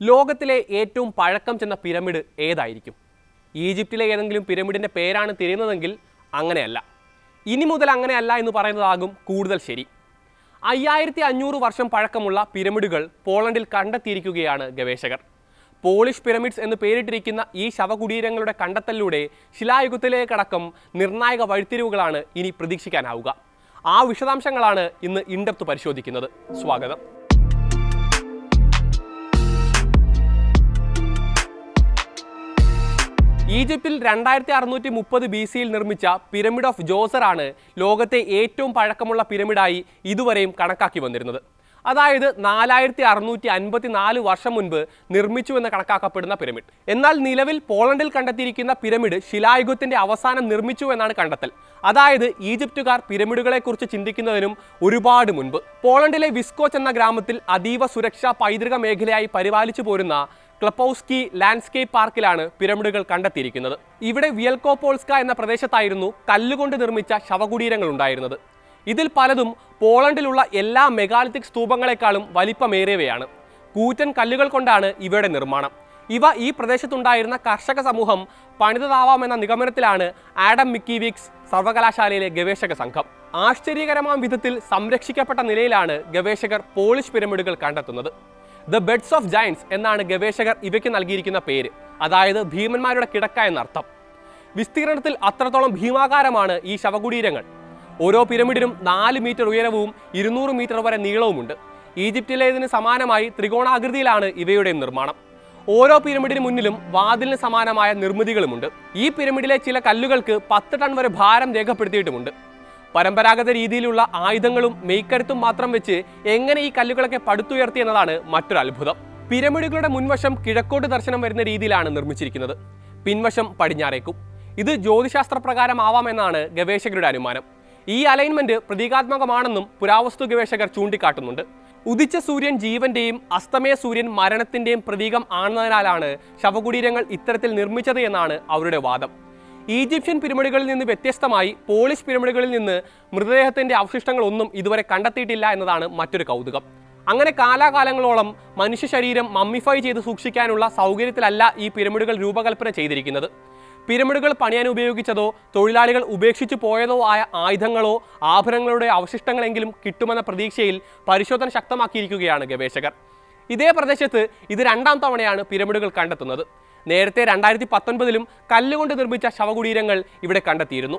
ലോകത്തിലെ ഏറ്റവും പഴക്കം ചെന്ന പിരമിഡ് ഏതായിരിക്കും? ഈജിപ്തിലെ ഏതെങ്കിലും പിരമിഡിന്റെ പേരാണ് തിരിയുന്നതെങ്കിൽ അങ്ങനെയല്ല. ഇനി മുതൽ അങ്ങനെയല്ല എന്ന് പറയുന്നതാകും കൂടുതൽ ശരി. അയ്യായിരത്തി അഞ്ഞൂറ് വർഷം പഴക്കമുള്ള പിരമിഡുകൾ പോളണ്ടിൽ കണ്ടെത്തിയിരിക്കുകയാണ് ഗവേഷകർ. പോളിഷ് പിരമിഡ്സ് എന്ന് പേരിട്ടിരിക്കുന്ന ഈ ശവകുടീരങ്ങളുടെ കണ്ടെത്തലിലൂടെ ശിലായുഗത്തിലേക്കടക്കം നിർണായക വഴിത്തിരിവുകളാണ് ഇനി പ്രതീക്ഷിക്കാനാവുക. ആ വിശദാംശങ്ങളാണ് ഇന്ന് ഇൻഡെപ്ത് പരിശോധിക്കുന്നത്. സ്വാഗതം. ഈജിപ്തിൽ രണ്ടായിരത്തി അറുന്നൂറ്റി മുപ്പത് ബി സിയിൽ നിർമ്മിച്ച പിരമിഡ് ഓഫ് ജോസറാണ് ലോകത്തെ ഏറ്റവും പഴക്കമുള്ള പിരമിഡായി ഇതുവരെയും കണക്കാക്കി വന്നിരുന്നത്. അതായത് നാലായിരത്തി അറുന്നൂറ്റി അൻപത്തി നാല് വർഷം മുൻപ് നിർമ്മിച്ചു എന്ന് കണക്കാക്കപ്പെടുന്ന പിരമിഡ്. എന്നാൽ നിലവിൽ പോളണ്ടിൽ കണ്ടെത്തിയിരിക്കുന്ന പിരമിഡ് ശിലായുഗത്തിന്റെ അവസാനം നിർമ്മിച്ചു എന്നാണ് കണ്ടെത്തൽ. അതായത് ഈജിപ്തുകാർ പിരമിഡുകളെക്കുറിച്ച് ചിന്തിക്കുന്നതിനും ഒരുപാട് മുൻപ്. പോളണ്ടിലെ വിസ്കോച്ച് എന്ന ഗ്രാമത്തിൽ അതീവ സുരക്ഷാ പൈതൃക മേഖലയായി പരിപാലിച്ചു പോരുന്ന ക്ലപ്പൌസ്കി ലാൻഡ്സ്കേപ്പ് പാർക്കിലാണ് പിരമിഡുകൾ കണ്ടെത്തിയിരിക്കുന്നത്. ഇവിടെ വിയൽകോപോൾസ്ക എന്ന പ്രദേശത്തായിരുന്നു കല്ലുകൊണ്ട് നിർമ്മിച്ച ശവകുടീരങ്ങൾ ഉണ്ടായിരുന്നത്. ഇതിൽ പലതും പോളണ്ടിലുള്ള എല്ലാ മെഗാലിത്തിക് സ്തൂപങ്ങളെക്കാളും വലിപ്പമേറിയവയാണ്. കൂറ്റൻ കല്ലുകൾ കൊണ്ടാണ് ഇവയുടെ നിർമ്മാണം. ഇവ ഈ പ്രദേശത്തുണ്ടായിരുന്ന കർഷക സമൂഹം പണിതതാവാമെന്ന നിഗമനത്തിലാണ് ആഡം മിക്കിവിക്സ് സർവകലാശാലയിലെ ഗവേഷക സംഘം. ആശ്ചര്യകരമായ വിധത്തിൽ സംരക്ഷിക്കപ്പെട്ട നിലയിലാണ് ഗവേഷകർ പോളിഷ് പിരമിഡുകൾ കണ്ടെത്തുന്നത്. ദ ബെഡ്സ് ഓഫ് ജയൻസ് എന്നാണ് ഗവേഷകർ ഇവയ്ക്ക് നൽകിയിരിക്കുന്ന പേര്. അതായത് ഭീമന്മാരുടെ കിടക്ക എന്നർത്ഥം. വിസ്തീർണത്തിൽ അത്രത്തോളം ഭീമാകാരമാണ് ഈ ശവകുടീരങ്ങൾ. ഓരോ പിരമിഡിനും നാല് മീറ്റർ ഉയരവും ഇരുന്നൂറ് മീറ്റർ വരെ നീളവുമുണ്ട്. ഈജിപ്തിലേതിന് സമാനമായി ത്രികോണാകൃതിയിലാണ് ഇവയുടെ നിർമ്മാണം. ഓരോ പിരമിഡിന് മുന്നിലും വാതിലിന് സമാനമായ നിർമ്മിതികളുമുണ്ട്. ഈ പിരമിഡിലെ ചില കല്ലുകൾക്ക് പത്ത് ടൺ വരെ ഭാരം രേഖപ്പെടുത്തിയിട്ടുമുണ്ട്. പരമ്പരാഗത രീതിയിലുള്ള ആയുധങ്ങളും മെയ്ക്കരുത്തും മാത്രം വെച്ച് എങ്ങനെ ഈ കല്ലുകളൊക്കെ പടുത്തുയർത്തി എന്നതാണ് മറ്റൊരു അത്ഭുതം. പിരമിഡുകളുടെ മുൻവശം കിഴക്കോട്ട് ദർശനം വരുന്ന രീതിയിലാണ് നിർമ്മിച്ചിരിക്കുന്നത്. പിൻവശം പടിഞ്ഞാറേക്കും. ഇത് ജ്യോതിശാസ്ത്ര പ്രകാരമാവാമെന്നാണ് ഗവേഷകരുടെ അനുമാനം. ഈ അലൈൻമെന്റ് പ്രതീകാത്മകമാണെന്നും പുരാവസ്തു ഗവേഷകർ ചൂണ്ടിക്കാട്ടുന്നുണ്ട്. ഉദിച്ച സൂര്യൻ ജീവന്റെയും അസ്തമയ സൂര്യൻ മരണത്തിന്റെയും പ്രതീകം ആണെന്നതിനാലാണ് ശവകുടീരങ്ങൾ ഇത്തരത്തിൽ നിർമ്മിച്ചത് എന്നാണ് അവരുടെ വാദം. ഈജിപ്ഷ്യൻ പിരമിഡുകളിൽ നിന്ന് വ്യത്യസ്തമായി പോളിഷ് പിരമിഡുകളിൽ നിന്ന് മൃതദേഹത്തിന്റെ അവശിഷ്ടങ്ങളൊന്നും ഇതുവരെ കണ്ടെത്തിയിട്ടില്ല എന്നതാണ് മറ്റൊരു കൗതുകം. അങ്ങനെ കാലാകാലങ്ങളോളം മനുഷ്യ ശരീരം മമ്മിഫൈ ചെയ്ത് സൂക്ഷിക്കാനുള്ള സൗകര്യത്തിലല്ല ഈ പിരമിഡുകൾ രൂപകൽപ്പന ചെയ്തിരിക്കുന്നത്. പിരമിഡുകൾ പണിയാൻ ഉപയോഗിച്ചതോ തൊഴിലാളികൾ ഉപേക്ഷിച്ചു പോയതോ ആയ ആയുധങ്ങളോ ആഭരണങ്ങളുടെ അവശിഷ്ടങ്ങളെങ്കിലും കിട്ടുമെന്ന പ്രതീക്ഷയിൽ പരിശോധന ശക്തമാക്കിയിരിക്കുകയാണ് ഗവേഷകർ. ഇതേ പ്രദേശത്ത് ഇത് രണ്ടാം തവണയാണ് പിരമിഡുകൾ കണ്ടെത്തുന്നത്. നേരത്തെ രണ്ടായിരത്തി പത്തൊൻപതിലും കല്ലുകൊണ്ട് നിർമ്മിച്ച ശവകുടീരങ്ങൾ ഇവിടെ കണ്ടെത്തിയിരുന്നു.